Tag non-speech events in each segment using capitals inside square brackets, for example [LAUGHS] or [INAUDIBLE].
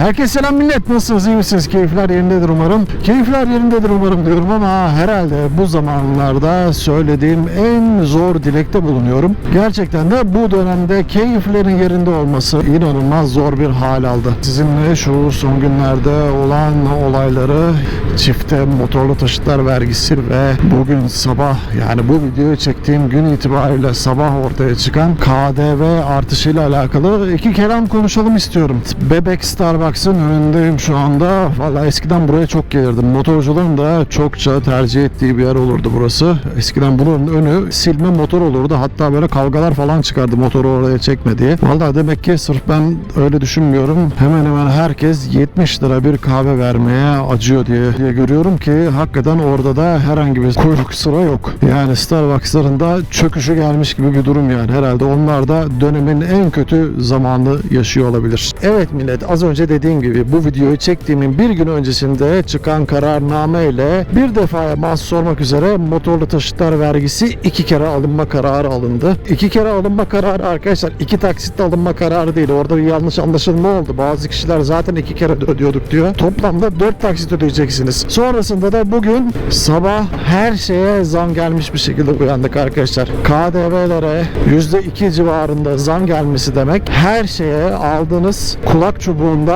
Herkese selam millet. Nasılsınız? iyi misiniz? Keyifler yerindedir umarım. Keyifler yerindedir umarım diyorum ama herhalde bu zamanlarda söylediğim en zor dilekte bulunuyorum. Gerçekten de bu dönemde keyiflerin yerinde olması inanılmaz zor bir hal aldı. Sizinle şu son günlerde olan olayları çifte motorlu taşıtlar vergisi ve bugün sabah yani bu videoyu çektiğim gün itibariyle sabah ortaya çıkan KDV artışıyla alakalı iki kelam konuşalım istiyorum. Bebek Starbucks'ın önündeyim şu anda. Valla eskiden buraya çok gelirdim. Motorcuların da çokça tercih ettiği bir yer olurdu burası. Eskiden bunun önü silme motor olurdu. Hatta böyle kavgalar falan çıkardı motoru oraya çekme diye. Valla demek ki sırf ben öyle düşünmüyorum. Hemen hemen herkes 70 lira bir kahve vermeye acıyor diye, diye görüyorum ki hakikaten orada da herhangi bir kuyruk sıra yok. Yani Starbucks'ların da çöküşü gelmiş gibi bir durum yani. Herhalde onlar da dönemin en kötü zamanını yaşıyor olabilir. Evet millet az önce dediğim gibi bu videoyu çektiğimin bir gün öncesinde çıkan kararname ile bir defaya mahsus olmak üzere motorlu taşıtlar vergisi iki kere alınma kararı alındı. İki kere alınma kararı arkadaşlar iki taksitle alınma kararı değil. Orada bir yanlış anlaşılma oldu. Bazı kişiler zaten iki kere ödüyorduk diyor. Toplamda dört taksit ödeyeceksiniz. Sonrasında da bugün sabah her şeye zam gelmiş bir şekilde uyandık arkadaşlar. KDV'lere %2 civarında zam gelmesi demek her şeye aldığınız kulak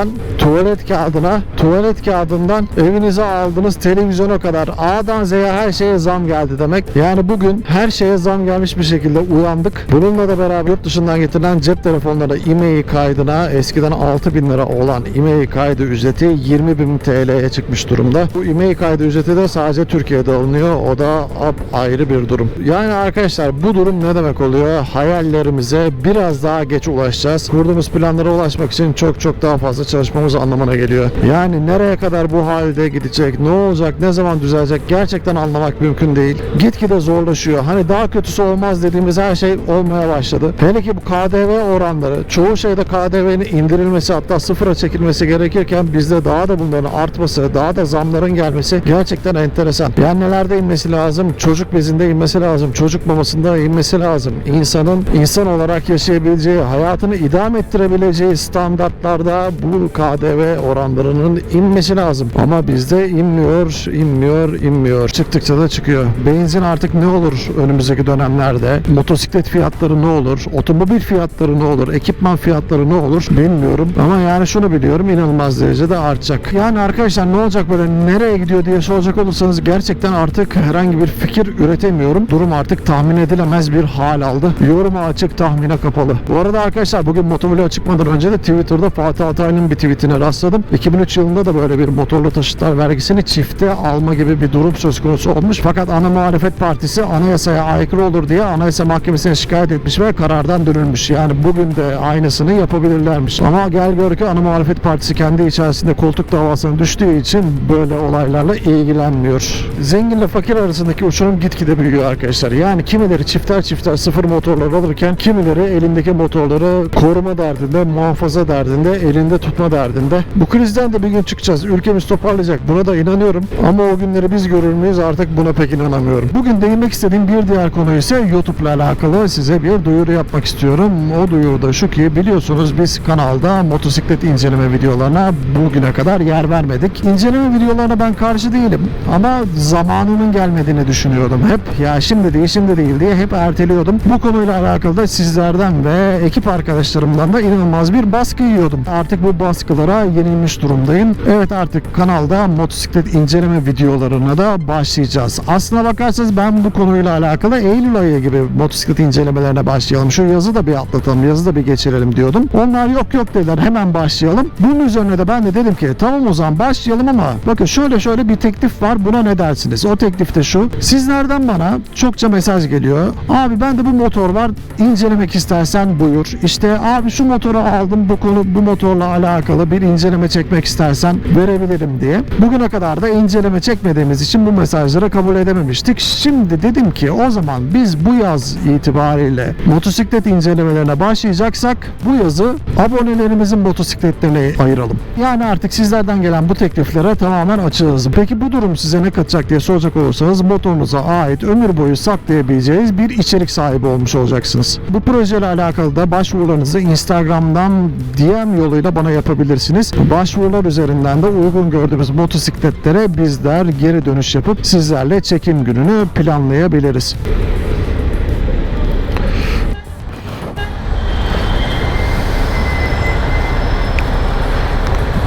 çubuğundan tuvalet kağıdına, tuvalet kağıdından evinize aldığınız televizyona kadar A'dan Z'ye her şeye zam geldi demek. Yani bugün her şeye zam gelmiş bir şekilde uyandık. Bununla da beraber yurt dışından getirilen cep telefonları IMEI kaydına eskiden 6000 lira olan IMEI kaydı ücreti 20.000 TL'ye çıkmış durumda. Bu IMEI kaydı ücreti de sadece Türkiye'de alınıyor. O da ayrı bir durum. Yani arkadaşlar bu durum ne demek oluyor? Hayallerimize biraz daha geç ulaşacağız. Kurduğumuz planlara ulaşmak için çok çok daha fazla çalışmamız anlamına geliyor. Yani nereye kadar bu halde gidecek? Ne olacak? Ne zaman düzelecek? Gerçekten anlamak mümkün değil. Gitgide zorlaşıyor. Hani daha kötüsü olmaz dediğimiz her şey olmaya başladı. Hele ki bu KDV oranları çoğu şeyde KDV'nin indirilmesi hatta sıfıra çekilmesi gerekirken bizde daha da bunların artması, daha da zamların gelmesi gerçekten enteresan. Yani nelerde inmesi lazım? Çocuk bezinde inmesi lazım. Çocuk mamasında inmesi lazım. İnsanın insan olarak yaşayabileceği, hayatını idam ettirebileceği standartlarda bu KDV oranlarının inmesi lazım. Ama bizde inmiyor, inmiyor, inmiyor. Çıktıkça da çıkıyor. Benzin artık ne olur önümüzdeki dönemlerde? Motosiklet fiyatları ne olur? Otomobil fiyatları ne olur? Ekipman fiyatları ne olur? Bilmiyorum. Ama yani şunu biliyorum inanılmaz derecede artacak. Yani arkadaşlar ne olacak böyle nereye gidiyor diye soracak olursanız gerçekten artık herhangi bir fikir üretemiyorum. Durum artık tahmin edilemez bir hal aldı. Yoruma açık tahmine kapalı. Bu arada arkadaşlar bugün motovlog çıkmadan önce de Twitter'da Fatih Altaylı'nın bir tweetine rastladım. 2003 yılında da böyle bir motorlu taşıtlar vergisini çifte alma gibi bir durum söz konusu olmuş. Fakat ana muhalefet partisi anayasaya aykırı olur diye anayasa mahkemesine şikayet etmiş ve karardan dönülmüş. Yani bugün de aynısını yapabilirlermiş. Ama gel gör ki ana muhalefet partisi kendi içerisinde koltuk davasına düştüğü için böyle olaylarla ilgilenmiyor. Zenginle fakir arasındaki uçurum gitgide büyüyor arkadaşlar. Yani kimileri çifter çifter sıfır motorlar alırken kimileri elindeki motorları koruma derdinde, muhafaza derdinde, elinde tutma derdinde. Bu krizden de bir gün çıkacağız. Ülkemiz toparlayacak. Buna da inanıyorum. Ama o günleri biz görür müyüz artık buna pek inanamıyorum. Bugün değinmek istediğim bir diğer konu ise YouTube ile alakalı size bir duyuru yapmak istiyorum. O duyuru da şu ki biliyorsunuz biz kanalda motosiklet inceleme videolarına bugüne kadar yer vermedik. İnceleme videolarına ben karşı değilim ama zamanının gelmediğini düşünüyordum. Hep ya şimdi değil şimdi değil diye hep erteliyordum. Bu konuyla alakalı da sizlerden ve ekip arkadaşlarımdan da inanılmaz bir baskı yiyordum. Artık bu baskılara yenilmiş durumdayım. Evet artık kanalda motosiklet inceleme videolarına da başlayacağız. Aslına bakarsanız ben bu konuyla alakalı Eylül ayı gibi motosiklet incelemelerine başlayalım. Şu yazı da bir atlatalım, yazı da bir geçirelim diyordum. Onlar yok yok dediler hemen başlayalım. Bunun üzerine de ben de dedim ki tamam o zaman başlayalım ama bakın şöyle şöyle bir teklif var buna ne dersiniz? O teklif de şu. Sizlerden bana çokça mesaj geliyor. Abi ben de bu motor var incelemek istersen buyur. İşte abi şu motoru aldım bu konu bu motorla alakalı bir inceleme çekmek istersen verebilirim diye. Bugüne kadar da inceleme çekmediğimiz için bu mesajları kabul edememiştik. Şimdi dedim ki o zaman biz bu yaz itibariyle motosiklet incelemelerine başlayacaksak bu yazı abonelerimizin motosikletlerine ayıralım. Yani artık sizlerden gelen bu tekliflere tamamen açığız. Peki bu durum size ne katacak diye soracak olursanız motorunuza ait ömür boyu saklayabileceğiniz bir içerik sahibi olmuş olacaksınız. Bu projeyle alakalı da başvurularınızı Instagram'dan DM yoluyla bana yapabilirsiniz yapabilirsiniz. Başvurular üzerinden de uygun gördüğümüz motosikletlere bizler geri dönüş yapıp sizlerle çekim gününü planlayabiliriz.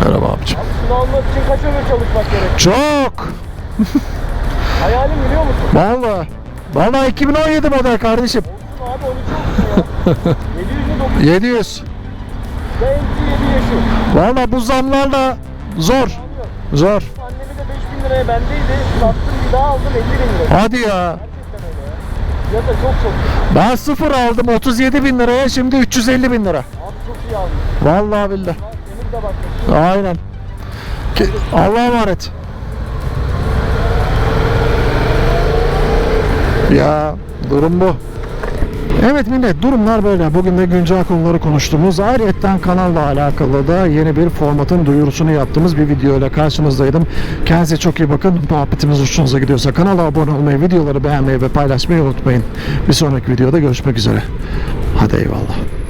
Merhaba abicim. Şunu almak için kaç ömür çalışmak gerek? Çok. [LAUGHS] Hayalim biliyor musun? Vallahi. Vallahi 2017 model kardeşim. Olsun abi 12 olsun ya. [LAUGHS] 700 mü 900 700. MT 7 yaşı. Vallahi bu zamlarla zor. Zor. Annemi de 5000 liraya bendeydi. Sattım bir daha aldım 50 bin liraya. Hadi ya. Öyle ya. Ya da çok çok. Ben sıfır aldım 37 bin liraya şimdi 350 bin lira. Abi çok iyi aldım. Vallahi billah. Bak, Emir de bak. Aynen. Ki- Allah'a emanet. Ya durum bu. Evet millet durumlar böyle. Bugün de güncel konuları konuştuğumuz ayrıyetten kanalla alakalı da yeni bir formatın duyurusunu yaptığımız bir video ile karşınızdaydım. Kendinize çok iyi bakın. Muhabbetimiz hoşunuza gidiyorsa kanala abone olmayı, videoları beğenmeyi ve paylaşmayı unutmayın. Bir sonraki videoda görüşmek üzere. Hadi eyvallah.